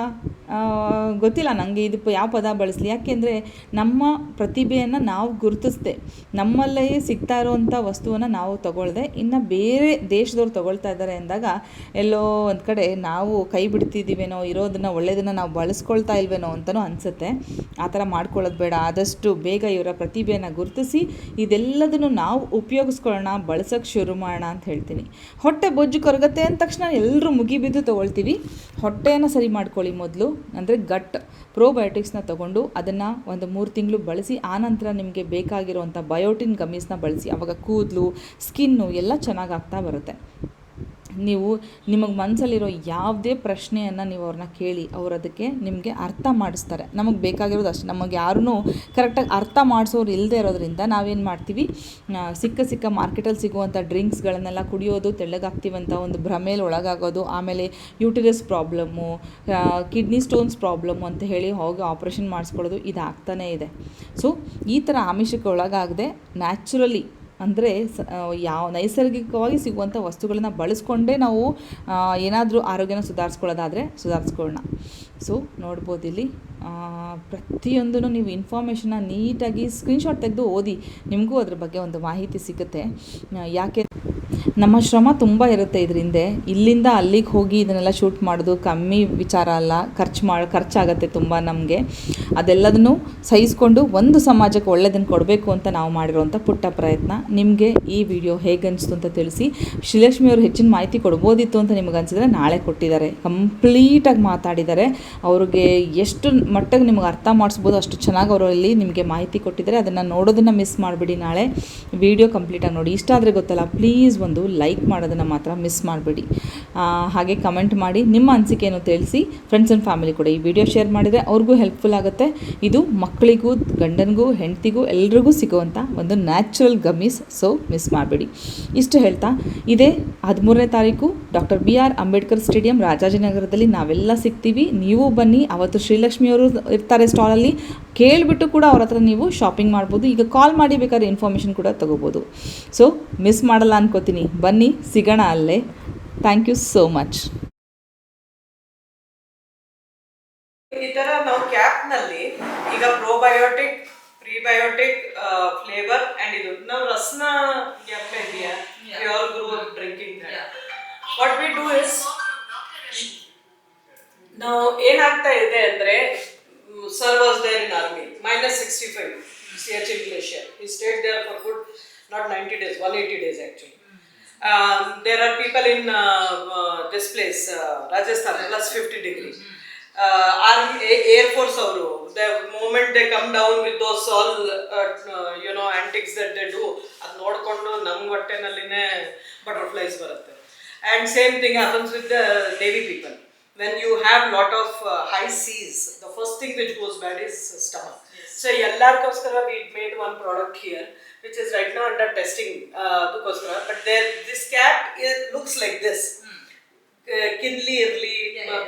ಗೊತ್ತಿಲ್ಲ ನನಗೆ ಇದು ಯಾವ ಪದ ಬಳಸಲಿ? ಯಾಕೆಂದರೆ ನಮ್ಮ ಪ್ರತಿಭೆಯನ್ನು ನಾವು ಗುರುತಿಸ್ದೆ ನಮ್ಮಲ್ಲೇ ಸಿಗ್ತಾ ಇರೋವಂಥ ವಸ್ತುವನ್ನು ನಾವು ತಗೊಳ್ದೆ, ಇನ್ನು ಬೇರೆ ದೇಶದವ್ರು ತಗೊಳ್ತಾ ಇದ್ದಾರೆ ಅಂದಾಗ, ಎಲ್ಲೋ ಒಂದು ಕಡೆ ನಾವು ಕೈ ಬಿಡ್ತಿದ್ದೀವೇನೋ, ಇರೋದನ್ನು ಒಳ್ಳೆಯದನ್ನು ನಾವು ಬಳಸ್ಕೊಳ್ತಾ ಇಲ್ವೇನೋ ಅಂತಲೂ ಅನಿಸುತ್ತೆ. ಆ ಥರ ಮಾಡ್ಕೊಳ್ಳೋದು ಬೇಡ. ಆದಷ್ಟು ಬೇಗ ಇವರ ಪ್ರತಿಭೆಯನ್ನು ಗುರುತಿಸಿ, ಇದೆಲ್ಲದನ್ನು ನಾವು ಉಪಯೋಗಿಸ್ಕೊಳ್ಳೋಣ ಬಳಸೋಕ್ಕೆ ಶುರು ಮಾಡೋಣ ಅಂತ ಹೇಳ್ತೀನಿ. ಹೊಟ್ಟೆ ಬೊಜ್ಜು ಕರಗತ್ತೆ ಅಂದ ತಕ್ಷಣ ಎಲ್ಲರೂ ಮುಗಿಬಿದ್ದು ತೊಗೊಳ್ತೀವಿ. ಹೊಟ್ಟೆಯನ್ನು ಸರಿ ಮಾಡ್ಕೊಳ್ಳಿ ಮೊದಲು. ಅಂದರೆ ಗಟ್ ಪ್ರೋಬಯೋಟಿಕ್ಸ್ನ ತಗೊಂಡು ಅದನ್ನು ಒಂದು ಮೂರು ತಿಂಗಳು ಬಳಸಿ ಆನಂತರ ನಿಮಗೆ ಬೇಕಾಗಿರುವಂಥ ಬಯೋಟಿನ್ ಗಮೀಸ್ನ ಬಳಸಿ, ಅವಾಗ ಕೂದಲು ಸ್ಕಿನ್ನು ಎಲ್ಲ ಚೆನ್ನಾಗಾಗ್ತಾ ಬರುತ್ತೆ. ನೀವು ನಿಮಗೆ ಮನಸ್ಸಲ್ಲಿರೋ ಯಾವುದೇ ಪ್ರಶ್ನೆಯನ್ನು ನೀವು ಅವ್ರನ್ನ ಕೇಳಿ, ಅವ್ರು ಅದಕ್ಕೆ ನಿಮಗೆ ಅರ್ಥ ಮಾಡಿಸ್ತಾರೆ. ನಮಗೆ ಬೇಕಾಗಿರೋದು ಅಷ್ಟೇ. ನಮಗೆ ಯಾರೂ ಕರೆಕ್ಟಾಗಿ ಅರ್ಥ ಮಾಡಿಸೋರು ಇಲ್ಲದೆ ಇರೋದ್ರಿಂದ ನಾವೇನು ಮಾಡ್ತೀವಿ? ಸಿಕ್ಕ ಸಿಕ್ಕ ಮಾರ್ಕೆಟಲ್ಲಿ ಸಿಗುವಂಥ ಡ್ರಿಂಕ್ಸ್ಗಳನ್ನೆಲ್ಲ ಕುಡಿಯೋದು ತೆಳ್ಳಗಾಗ್ತೀವಂತ ಒಂದು ಭ್ರಮೇಲಿ ಒಳಗಾಗೋದು, ಆಮೇಲೆ uterus problem kidney stones problem ಅಂತ ಹೇಳಿ ಹೋಗಿ ಆಪ್ರೇಷನ್ ಮಾಡಿಸ್ಕೊಳ್ಳೋದು ಇದಾಗ್ತಾನೇ ಇದೆ. ಸೊ, ಈ ಥರ ಆಮಿಷಕ್ಕೆ ಒಳಗಾಗದೆ ನ್ಯಾಚುರಲಿ ಅಂದರೆ ಯಾವ, ನೈಸರ್ಗಿಕವಾಗಿ ಸಿಗುವಂಥ ವಸ್ತುಗಳನ್ನ ಬಳಸ್ಕೊಂಡೇ ನಾವು ಏನಾದರೂ ಆರೋಗ್ಯನ ಸುಧಾರಿಸ್ಕೊಳ್ಳೋದಾದರೆ ಸುಧಾರಿಸ್ಕೊಳ್ಳೋಣ. ಸೊ ನೋಡ್ಬೋದು ಇಲ್ಲಿ ಪ್ರತಿಯೊಂದೂ ನೀವು ಇನ್ಫಾರ್ಮೇಷನ್ನ ನೀಟಾಗಿ ಸ್ಕ್ರೀನ್ಶಾಟ್ ತೆಗೆದು ಓದಿ, ನಿಮಗೂ ಅದ್ರ ಬಗ್ಗೆ ಒಂದು ಮಾಹಿತಿ ಸಿಗುತ್ತೆ. ಯಾಕೆ ನಮ್ಮ ಶ್ರಮ ತುಂಬ ಇರುತ್ತೆ ಇದರಿಂದ. ಇಲ್ಲಿಂದ ಅಲ್ಲಿಗೆ ಹೋಗಿ ಇದನ್ನೆಲ್ಲ ಶೂಟ್ ಮಾಡೋದು ಕಮ್ಮಿ ವಿಚಾರ ಅಲ್ಲ. ಖರ್ಚು ಮಾಡಿ ಖರ್ಚಾಗತ್ತೆ ತುಂಬ ನಮಗೆ. ಅದೆಲ್ಲದನ್ನು ಸಹಿಸ್ಕೊಂಡು ಒಂದು ಸಮಾಜಕ್ಕೆ ಒಳ್ಳೆಯದನ್ನು ಕೊಡಬೇಕು ಅಂತ ನಾವು ಮಾಡಿರೋಂಥ ಪುಟ್ಟ ಪ್ರಯತ್ನ. ನಿಮಗೆ ಈ ವಿಡಿಯೋ ಹೇಗೆ ಅಂತ ತಿಳಿಸಿ. ಶ್ರೀಲಕ್ಷ್ಮಿ ಅವರು ಹೆಚ್ಚಿನ ಮಾಹಿತಿ ಕೊಡ್ಬೋದಿತ್ತು ಅಂತ ನಿಮಗೆ ಅನಿಸಿದ್ರೆ ನಾಳೆ ಕೊಟ್ಟಿದ್ದಾರೆ. ಕಂಪ್ಲೀಟಾಗಿ ಮಾತಾಡಿದ್ದಾರೆ. ಅವ್ರಿಗೆ ಎಷ್ಟು ಮಟ್ಟಿಗೆ ನಿಮಗೆ ಅರ್ಥ ಮಾಡಿಸ್ಬೋದು ಅಷ್ಟು ಚೆನ್ನಾಗಿ ಅವರಲ್ಲಿ ನಿಮಗೆ ಮಾಹಿತಿ ಕೊಟ್ಟಿದ್ದಾರೆ. ಅದನ್ನು ನೋಡೋದನ್ನು ಮಿಸ್ ಮಾಡಿಬಿಡಿ ನಾಳೆ. ವಿಡಿಯೋ ಕಂಪ್ಲೀಟಾಗಿ ನೋಡಿ. ಇಷ್ಟ ಆದರೆ ಗೊತ್ತಲ್ಲ, ಪ್ಲೀಸ್ ಒಂದು ಲೈಕ್ ಮಾಡೋದನ್ನು ಮಾತ್ರ ಮಿಸ್ ಮಾಡಬೇಡಿ. ಹಾಗೆ ಕಮೆಂಟ್ ಮಾಡಿ, ನಿಮ್ಮ ಅನಿಸಿಕೆಯನ್ನು ತಿಳಿಸಿ ಫ್ರೆಂಡ್ಸ್ ಆ್ಯಂಡ್ ಫ್ಯಾಮಿಲಿ ಕೂಡ ಈ ವಿಡಿಯೋ ಶೇರ್ ಮಾಡಿದರೆ ಅವ್ರಿಗೂ ಹೆಲ್ಪ್ಫುಲ್ ಆಗುತ್ತೆ. ಇದು ಮಕ್ಕಳಿಗೂ, ಗಂಡನಿಗೂ, ಹೆಂಡತಿಗೂ, ಎಲ್ರಿಗೂ ಸಿಗುವಂಥ ಒಂದು ನ್ಯಾಚುರಲ್ ಗಮೀಸ್ ಸೊ ಮಿಸ್ ಮಾಡಬೇಡಿ. ಇಷ್ಟು ಹೇಳ್ತಾ, ಇದೇ ಹದಿಮೂರನೇ ತಾರೀಕು doctor B R Ambedkar stadium ರಾಜಾಜಿನಗರದಲ್ಲಿ ನಾವೆಲ್ಲ ಸಿಗ್ತೀವಿ. ನೀವು ಬನ್ನಿ, ಅವತ್ತು ಶ್ರೀಲಕ್ಷ್ಮಿಯವರು ಇರ್ತಾರೆ ಸ್ಟಾಲಲ್ಲಿ ಕೇಳಿಬಿಟ್ಟು ಕೂಡ ಅವ್ರ ಹತ್ರ ನೀವು ಶಾಪಿಂಗ್ ಮಾಡ್ಬೋದು. ಈಗ ಕಾಲ್ ಮಾಡಿ ಬೇಕಾದ್ರೆ ಇನ್ಫಾರ್ಮೇಷನ್ ಕೂಡ ತಗೋಬೋದು. ಸೊ ಮಿಸ್ ಮಾಡಲ್ಲ ಅನ್ಕೋತೀನಿ. ಬನ್ನಿ ಸಿಗೋಣ ಅಲ್ಲೇ. ಥ್ಯಾಂಕ್ ಯು ಸೋ ಮಚ್ ಈ ಥರ ನಾವು ಕ್ಯಾಪ್ನಲ್ಲಿ ಈಗ ಪ್ರೊಬಯೋಟಿಕ್ ಪ್ರೀಬಯೋಟಿಕ್ ಫ್ಲೇವರ್ ಅಂಡ್ ಇದು. ನಾವು ರಸ್ನ ಕ್ಯಾಪ್ ಇದೆಯಾ pure growth drinking what we do is ನಾವು ಏನಾಗ್ತಾ ಇದೆ ಅಂದರೆ sir there in army minus sixty five C H in glacier ಈ state there for good not ninety days one eighty days actually Um, there are people in uh, uh, this place, uh, Rajasthan, plus 50 degrees. Uh, Army, Air Force ಅವರು the moment they come down with those all uh, uh, you know antics that they do ಅದು ನೋಡ್ಕೊಂಡು ನಮ್ಮ ಹೊಟ್ಟೆನಲ್ಲಿನೇ butterflies ಬರುತ್ತೆ and same thing happens with the navy people when you have lot of uh, high seas the first thing which goes bad is stomach so ಎಲ್ಲರಿಗೋಸ್ಕರ we made one product here which is right now under testing uh, ಅದಕ್ಕೋಸ್ಕರ but there this cap is, looks like this ಕಿನ್ಲಿ ಇರಲಿ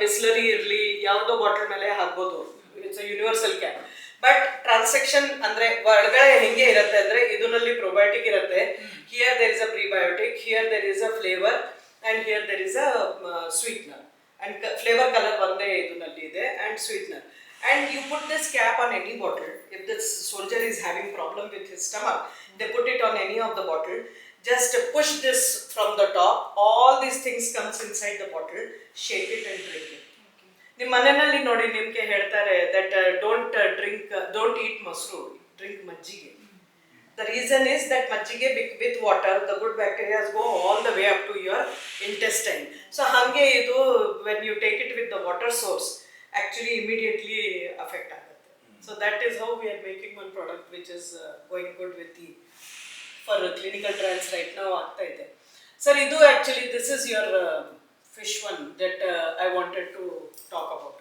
ಬಿಸ್ಲರಿ ಇರಲಿ ಯಾವುದೋ bottle ಮೇಲೆ ಹಾಕ್ಬೋದು it's a universal cap but transaction ಅಂದ್ರೆ ಒಳಗಡೆ ಹೆಂಗೆ ಇರುತ್ತೆ ಅಂದ್ರೆ ಇದರಲ್ಲಿ ಪ್ರೊಬಯೋಟಿಕ್ ಇರುತ್ತೆ here there is a prebiotic here there is a flavour and here there is a sweetener and flavour colour ಒಂದೇ ಇದರಲ್ಲಿ ಇದೆ and sweetener and you put this cap on any bottle if the soldier is having problem with his stomach they put it on any of the bottle just push this from the top all these things comes inside the bottle shake it and drink it ನಿಮ್ಮ ಮನೆಯಲ್ಲಿ ನೋಡಿ ನಿಮ್ಗೆ ಹೇಳ್ತಾರೆ that don't drink don't eat ಮೊಸರು drink ಮಜ್ಜಿಗೆ the reason is that ಮಜ್ಜಿಗೆ with water the good bacterias go all the way up to your intestine so ಹಾಗೆ ಇದು when you take it with the water source actually immediately affect ಆಗುತ್ತೆ so that is how we are making one product which is going good with the for clinical trials right ನಾವು ಆಗ್ತಾ ಇದೆ sir ಇದು actually this is your fish one that I wanted to talk about